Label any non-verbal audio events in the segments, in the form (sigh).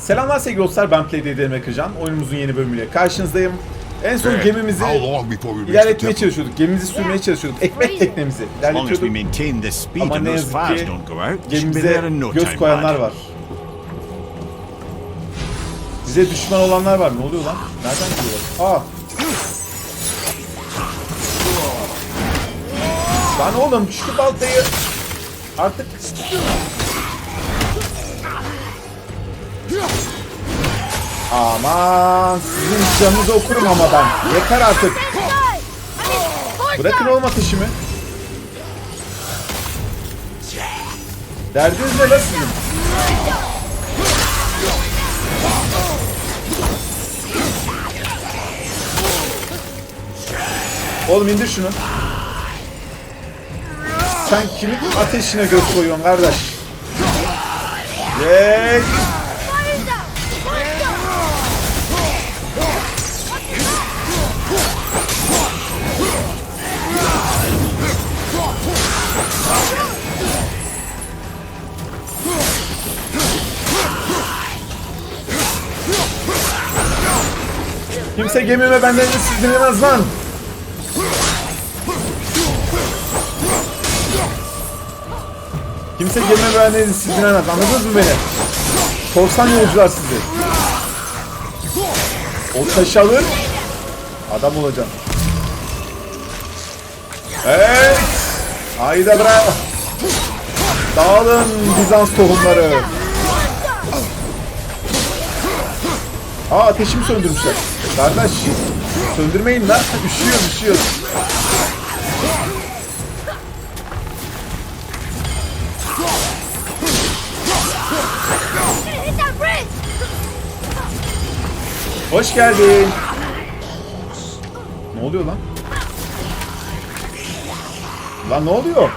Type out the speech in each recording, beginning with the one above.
Selamlar sevgili dostlar ben PlayDDM Akırcan. Oyunumuzun yeni bölümüyle karşınızdayım. En son Dad, gemimizi ilerletmeye çalışıyorduk. Gemimizi sürmeye çalışıyorduk. Ekmek teknemizi ilerletiyorduk. Ama ne yazık ki gemimize göz koyanlar var. Bize düşman olanlar var. Ne oluyor lan? Nereden geliyorlar? Aa! Lan oğlum şu baltayı artık Aman sizin canınızı okurum ama ben. Yeter artık. Bırakın oğlum ateşimi. Derdiniz ne lan? Oğlum indir şunu. Sen kimin ateşine göz koyuyorsun kardeş? Yey! Kimse gemime benden siz dinlemez lan. Kimse gemime benden siz dinlemez. Anladınız mı beni? Korsan yolcular sizi. O taşı alır. Adam olacaksın. Evet. Hayda bravo. Dağılın Bizans tohumları. Aa ateşimi söndürmüşler. Kardeş söndürmeyin lan. Üşüyor üşüyor. Hoş geldin. Ne oluyor lan? Lan ne oluyor?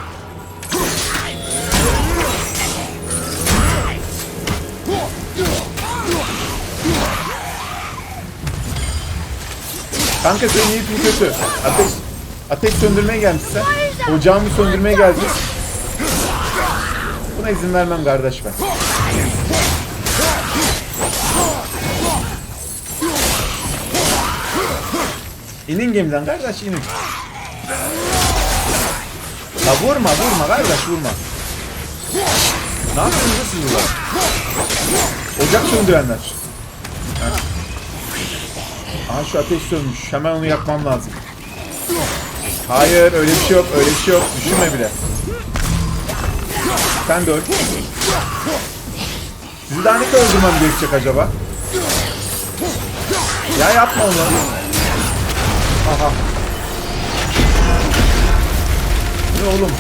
Kanka senin niyetin kötü. Ateş, ateş söndürmeye gelmişsin. Ocağımı söndürmeye geldin. Buna izin vermem kardeş ben. İnin gemiden kardeş inin. La vurma vurma kardeş vurma. Ne yapıyorsunuz siz burada? Ocak söndürenler. Heh. Aha şu ateş sönmüş. Hemen onu yakmam lazım. Hayır öyle bir şey yok öyle bir şey yok. Düşünme bile. Sen de öl. Sizi daha ne kadar öldürmem gerekecek acaba? Ya yapma onu. Aha. Ne oğlum?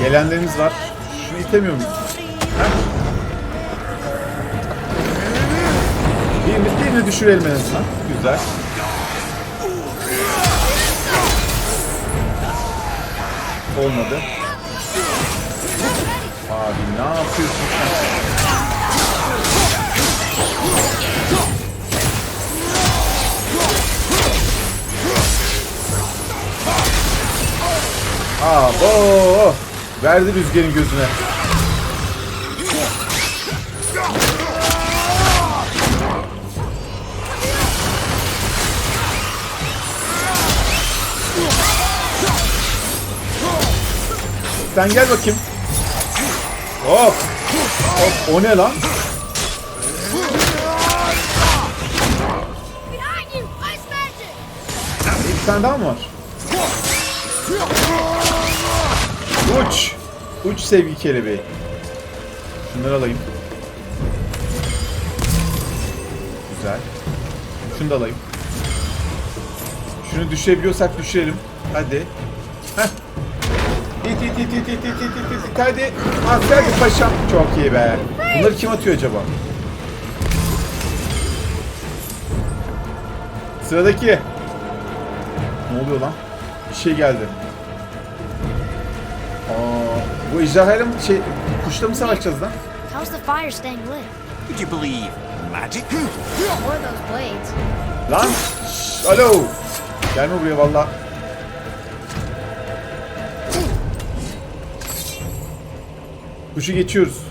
Gelenlerimiz var. Şunu itemiyor muyuz? Heh. Birini, birini düşürelim en azından. Güzel. Olmadı. Abi ne yapıyorsun sen? Abo! Verdi rüzgarın gözüne. Sen gel bakayım. Hop. Hop o ne lan? Bir tane daha mı var? Uç. Uç sevgi kelebeği. Şunları alayım. Güzel. Şunu da alayım. Şunu düşürebiliyorsak düşürelim. Hadi. Heh. İt it it it it it it it it hadi. Hadi paşam. Çok iyi be. Bunları kim atıyor acaba? Sıradaki. Ne oluyor lan? Bir şey geldi. Bu ejderhayla şey kuşla mı savaşacağız lan? How's the fire staying lit? Would you believe magic? Hmm. Or those blades. Lan! Alo! Gelme buraya valla. Kuşu geçiyoruz.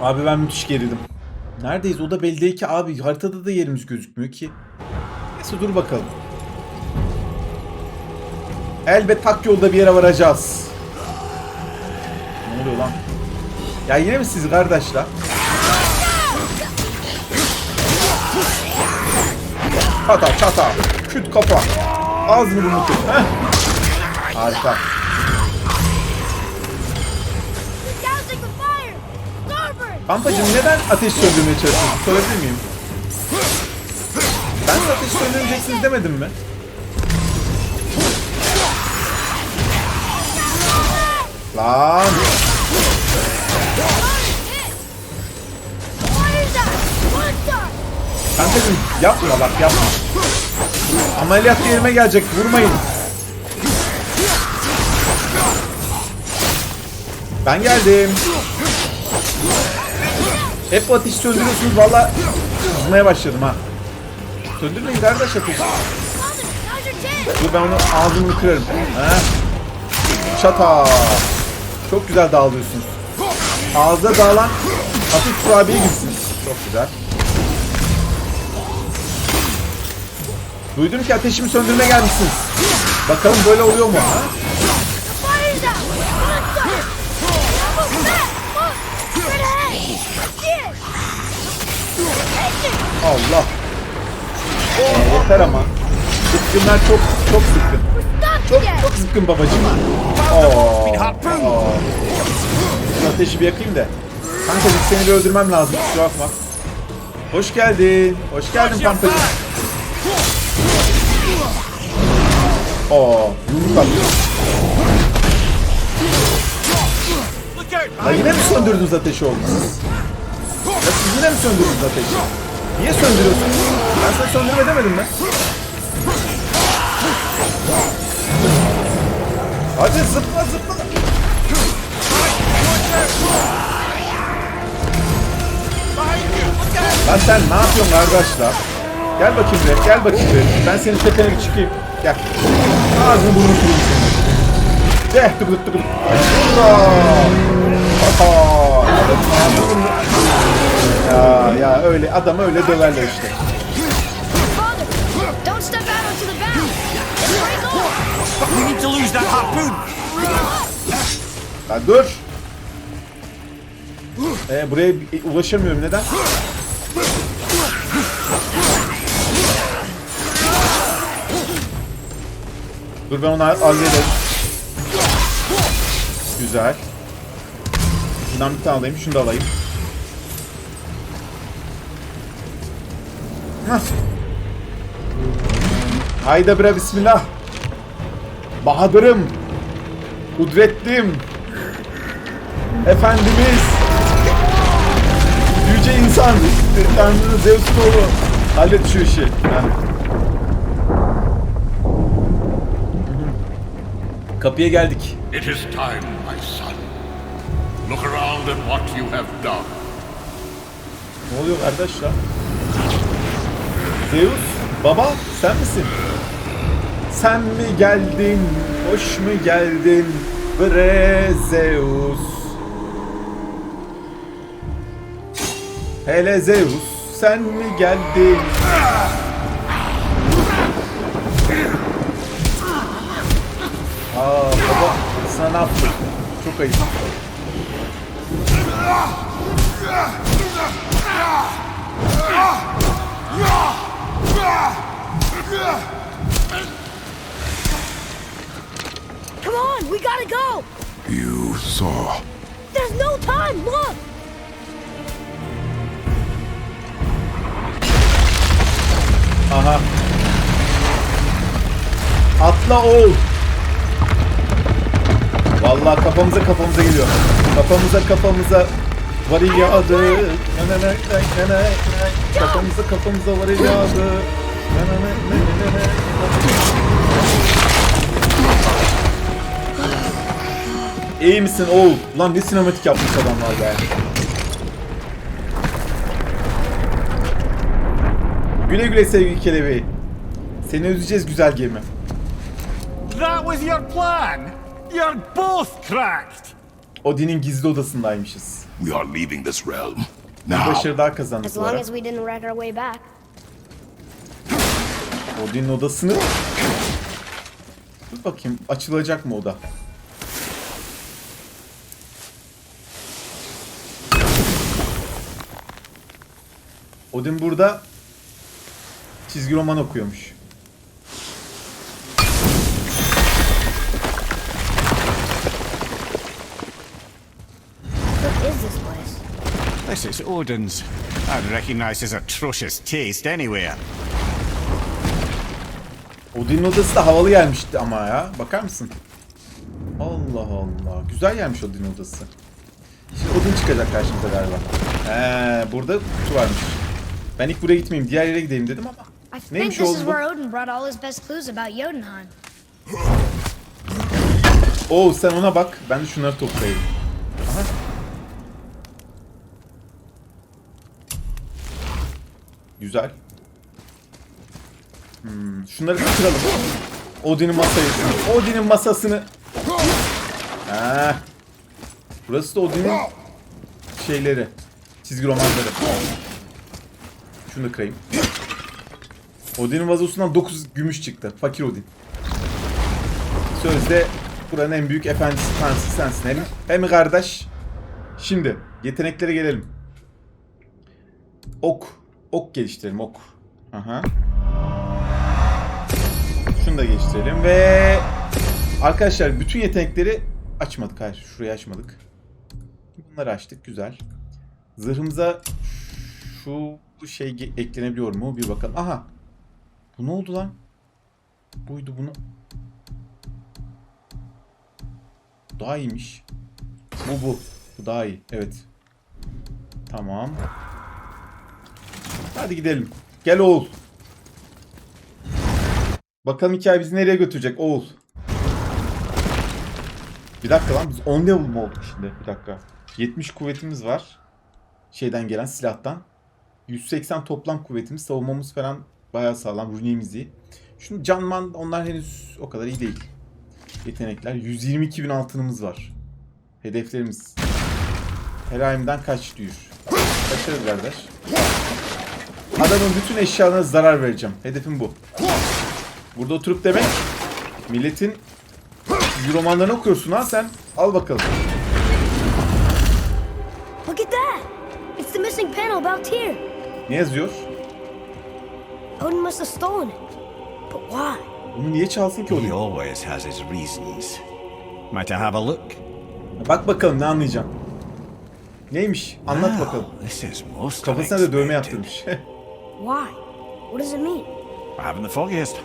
Abi ben müthiş gerildim. Neredeyiz? O da belli değil ki abi. Haritada da yerimiz gözükmüyor ki. Neyse dur bakalım. Elbet hak yolda bir yere varacağız. Ne oluyor lan? Ya yine mi siz kardeşler? Çata çata. Küt kafa. Ağzını burnunu kır. Heh. Harika. Pampacım neden ateş söndürmeye çalışıyorsun? Sorabilir miyim? Ben ateş söndürmeyeceksiniz demedim mi? Lan! Star! Pampacım yapma bak yapma. Ameliyat yerime gelecek vurmayın. Ben geldim. Hep ateş söndürüyorsunuz valla kızmaya başladım ha. Söndürmeyin kardeş ateşi. Dur ben onu ağzını kırarım. He. Çata. Çok güzel dağılıyorsunuz. Ağızda dağılan hafif kurabiye gitsin. Çok güzel. Duydum ki ateşimi söndürmeye gelmişsiniz. Bakalım böyle oluyor mu? Ha? Allah. Ee, yeter ama. Sıkkınlar çok çok sıkkın. Çok çok sıkkın babacığım. Oo. Oo. Şu ateşi bir yakayım da. Kankacık seni bir öldürmem lazım. Kusura bakma. Hoş geldin. Hoş geldin Pampacık. Oo, yumruk! Ya yine mi söndürdünüz ateşi oğlum? Ya siz yine mi söndürdünüz ateşi? Niye söndürüyorsun? Ben sana söndürme demedim mi? Hadi zıpla zıpla. Lan sen ne yapıyorsun kardeşler? Gel bakayım buraya, gel bakayım buraya. Ben senin tepene bir çıkayım. Gel. Ağzını burnunu kırayım senin. Deh tıkıdık tıkıdık. Hurra! Aha! Ya ya öyle adam öyle döverler işte. We need to lose that harpoon! Ya dur. Ee, buraya ulaşamıyorum neden? Dur ben onu hallederim. Güzel. Şundan bir tane alayım, şunu da alayım. Hah. Hayda bre bismillah. Bahadırım. Kudretlim. Efendimiz. Yüce insan. Tanrı Zeus'un oğlu. Hallet şu işi. Kapıya geldik. It is time, my son. Look around at what you have done. Ne oluyor kardeş ya? Zeus, baba sen misin? Sen mi geldin, hoş mu geldin bre Zeus? Hele Zeus, sen mi geldin? Aa baba, sana yaptım? Çok ayıp. Come on, we gotta go! You saw. There's no time, look! Aha. Atla oğul. Vallahi kafamıza kafamıza geliyor. Kafamıza kafamıza varil yağdı. Kafamıza kafamıza varil yağdı. İyi misin oğul? Lan ne sinematik yapmış adamlar be. Güle güle sevgili kelebeği. Seni özleyeceğiz güzel gemi. That was your plan? You're both cracked! Odin'in gizli odasındaymışız. We are leaving this realm. Bir Now. başarı daha kazandık As long as we didn't wreck our way back. Odin'in odasını... Dur bakayım açılacak mı oda? Odin burada çizgi roman okuyormuş. What is this place? This is Odin's. I'd recognize his atrocious taste anywhere. Odin'in odası da havalı gelmişti ama ya. Bakar mısın? Allah Allah. Güzel gelmiş Odin'in odası. Şimdi Odin çıkacak karşımıza galiba. He, burada kutu varmış. Ben ilk buraya gitmeyeyim, diğer yere gideyim dedim ama. Neymiş is bu? where Odin brought all his best clues about Jotunheim. Oo sen ona bak. Ben de şunları toplayayım. Aha. Güzel. Hmm, şunları kıralım. Odin'in masayı. Odin'in masasını. Ha. Burası da Odin'in şeyleri. Çizgi romanları. Şunu da kırayım. Odin'in vazosundan 9 gümüş çıktı. Fakir Odin. Sözde buranın en büyük efendisi tanrısı sensin. Hem, hem kardeş. Şimdi yeteneklere gelelim. Ok. Ok geliştirelim ok. Aha. Şunu da geliştirelim ve arkadaşlar bütün yetenekleri açmadık. Hayır şurayı açmadık. Bunları açtık güzel. Zırhımıza şu şey ge- eklenebiliyor mu? Bir bakalım. Aha. Bu ne oldu lan? Buydu bunu. Daha iyiymiş. Bu bu. Bu daha iyi. Evet. Tamam. Hadi gidelim. Gel oğul. Bakalım hikaye bizi nereye götürecek oğul. Bir dakika lan biz 10 level mi olduk şimdi? Bir dakika. 70 kuvvetimiz var. Şeyden gelen silahtan. 180 toplam kuvvetimiz. Savunmamız falan bayağı sağlam. Runiğimiz iyi. Şunu canman onlar henüz o kadar iyi değil. Yetenekler. 122 bin altınımız var. Hedeflerimiz. Helalimden kaç diyor. Kaçarız kardeş. Adamın bütün eşyalarına zarar vereceğim. Hedefim bu. Burada oturup demek milletin romanlarını okuyorsun ha sen. Al bakalım. Look at that! It's the missing panel about Tyr. Ne yazıyor? Odin must have stolen it. But why? Bunu niye çalsın ki He onu? always has his reasons. Might I have a look? Bak bakalım ne anlayacağım. Neymiş? Anlat bakalım. This is most Kafasına da dövme yaptırmış. (laughs) Why? What does it mean? I haven't the foggiest.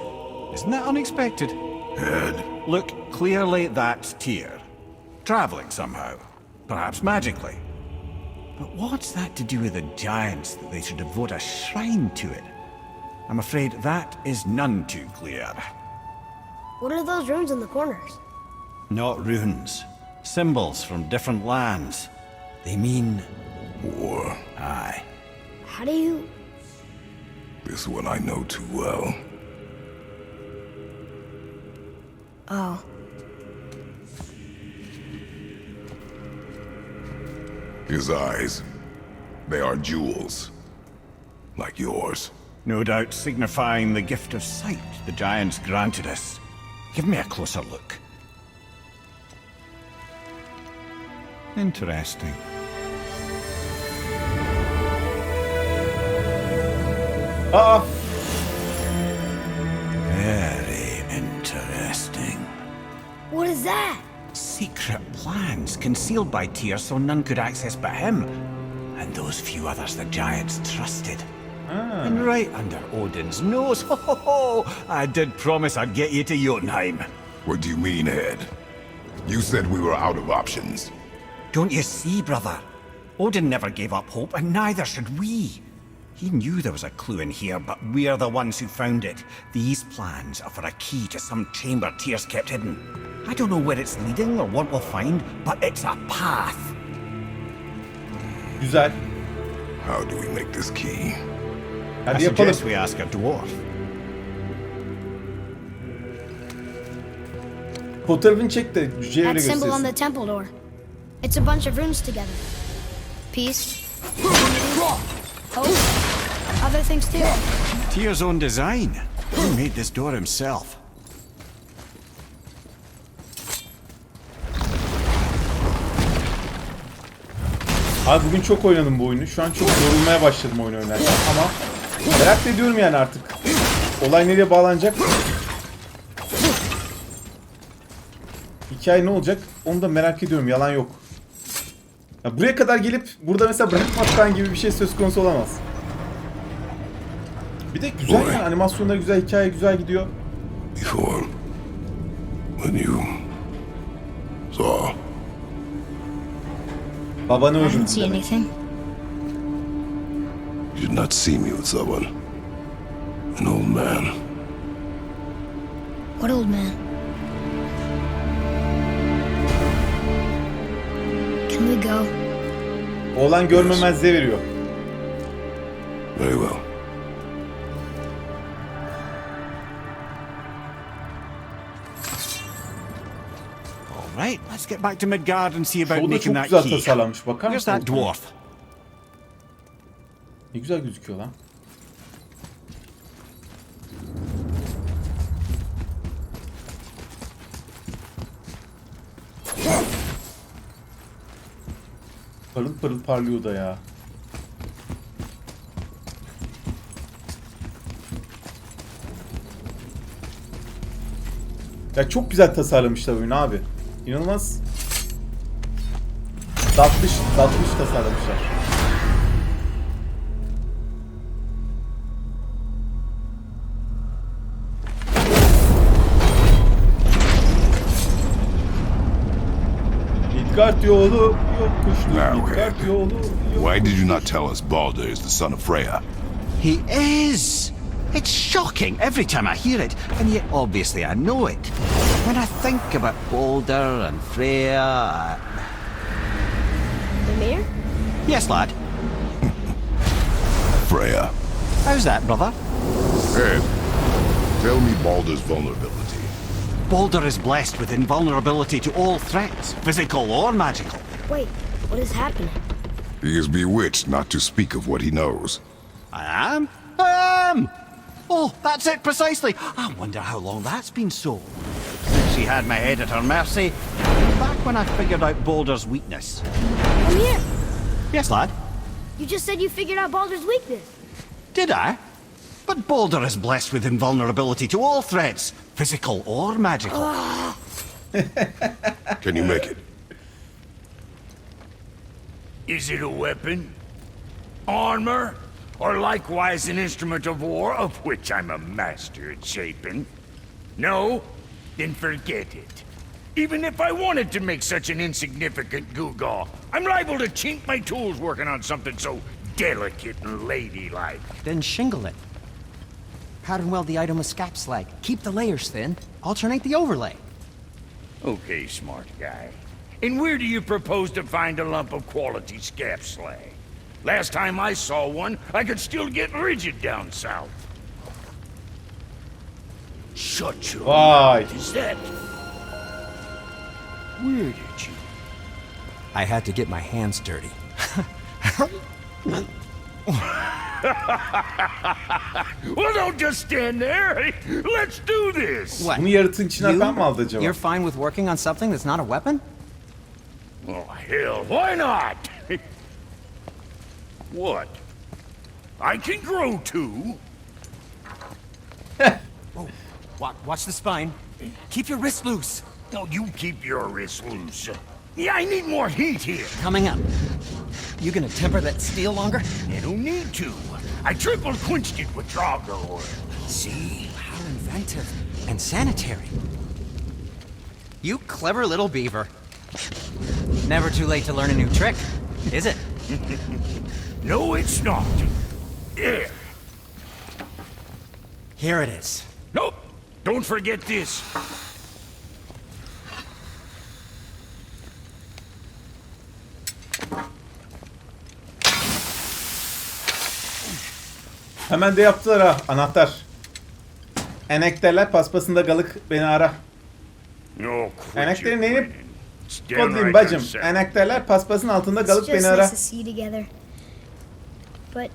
Isn't that unexpected? Head. Look, clearly that's Tyr. Traveling somehow. Perhaps magically. But what's that to do with the giants that they should devote a shrine to it? I'm afraid that is none too clear. What are those runes in the corners? Not runes. Symbols from different lands. They mean. War. Aye. How do you... This one I know too well. Oh. His eyes. They are jewels. Like yours. No doubt signifying the gift of sight the giants granted us. Give me a closer look. Interesting. Aa! Plans concealed by Tyr so none could access but him, and those few others the giants trusted. Ah. And right under Odin's nose, (laughs) ho ho ho! I did promise I'd get you to Jotunheim. What do you mean, Ed? You said we were out of options. Don't you see, brother? Odin never gave up hope, and neither should we. He knew there was a clue in here, but we're the ones who found it. These plans are for a key to some chamber Tears kept hidden. I don't know where it's leading or what we'll find, but it's a path. Güzel. How do we make this key? I Hadi yapalım. suggest we ask a dwarf. Fotoğrafını çek de cüceye öyle That symbol on göstersin. the temple door. It's a bunch of runes together. Peace. Hope. Other things too. Tyr's own design. He made this door himself. Abi bugün çok oynadım bu oyunu. Şu an çok yorulmaya başladım oyunu oynarken ama merak ediyorum yani artık. Olay nereye bağlanacak? Hikaye ne olacak? Onu da merak ediyorum. Yalan yok. Ya buraya kadar gelip burada mesela bırakmak falan gibi bir şey söz konusu olamaz. Bir de güzel yani animasyonlar güzel, hikaye güzel gidiyor. Before, when you saw, Babanı öldürdü demek. you did not see me with someone, an old man. What old man? Can we go? Oğlan görmemezliğe veriyor. Very well. All right, let's get back to Midgard and see about Şu oda making çok that güzel key. tasarlanmış. Bakar Where's mısın? that dwarf? Ne güzel gözüküyor lan. Parıl parıl parlıyor da ya. Ya çok güzel tasarlamışlar oyunu abi. İnanılmaz. Tatlış, tatlış tasarlamışlar. Midgard yolu yokuşlu. Narrowhead. Midgard yolu yok. Why did you not tell us Balder is the son of Freya? He is! It's shocking every time I hear it, and yet obviously I know it. When I think about Balder and Freya. I... Ymir? Yes, lad. Freya. How's that, brother? Ed, tell me Balder's vulnerability. Boulder is blessed with invulnerability to all threats, physical or magical. Wait, what is happening? He is bewitched not to speak of what he knows. I am? I am! Oh, that's it precisely. I wonder how long that's been so. Since she had my head at her mercy, back when I figured out Boulder's weakness. Come here. Yes, lad? You just said you figured out Baldur's weakness. Did I? But Boulder is blessed with invulnerability to all threats, physical or magical. (laughs) Can you make it? Is it a weapon? Armor? Or likewise an instrument of war, of which I'm a master at shaping? No? Then forget it. Even if I wanted to make such an insignificant gewgaw, I'm liable to chink my tools working on something so delicate and ladylike. Then shingle it. Pattern weld the item with scap slag. Keep the layers thin. Alternate the overlay. Okay, smart guy. And where do you propose to find a lump of quality scap slag? Last time I saw one, I could still get rigid down south. Shut your Vay. mouth. Is that... Where did you... I had to get my hands dirty. (laughs) Well, don't just stand there. Let's do this. What? Bunu yaratığın içinden You? ben mi aldı acaba? You're fine with working on something that's not a weapon? Oh, hell, why not? what? I can grow too. (laughs) Watch, watch the spine. Keep your wrist loose. No, you keep your wrist loose. Yeah, I need more heat here. Coming up. You gonna temper that steel longer? I don't need to. I triple quenched it with Drago oil. See? How inventive. And sanitary. You clever little beaver. Never too late to learn a new trick, is it? (laughs) No, it's not. There. Here it is. Nope. Don't forget this. Hemen de yaptılar ha anahtar. Enekterler paspasında galık beni ara. No, Enekleri neyini kodlayayım bacım. Enekterler paspasın altında just beni ara. But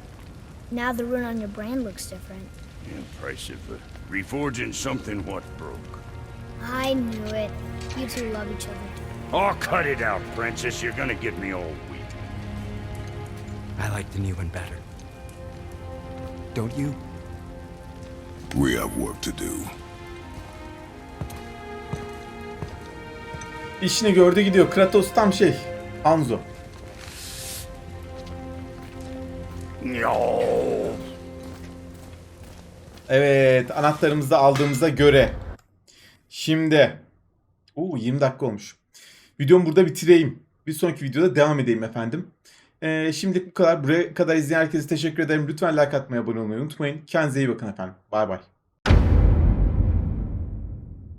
now the rune on your brand looks different. Impressive. Reforging something what broke. I knew it. You two love each other. Oh, cut it out, princess. You're gonna get me all weak. I like the new one better. Don't you? We have work to do. İşini gördü gidiyor. Kratos tam şey. Anzo. Evet anahtarımızı da aldığımıza göre. Şimdi. Oo 20 dakika olmuş. Videomu burada bitireyim. Bir sonraki videoda devam edeyim efendim. Ee, şimdilik bu kadar. Buraya kadar izleyen herkese teşekkür ederim. Lütfen like atmayı, abone olmayı unutmayın. Kendinize iyi bakın efendim. Bay bay.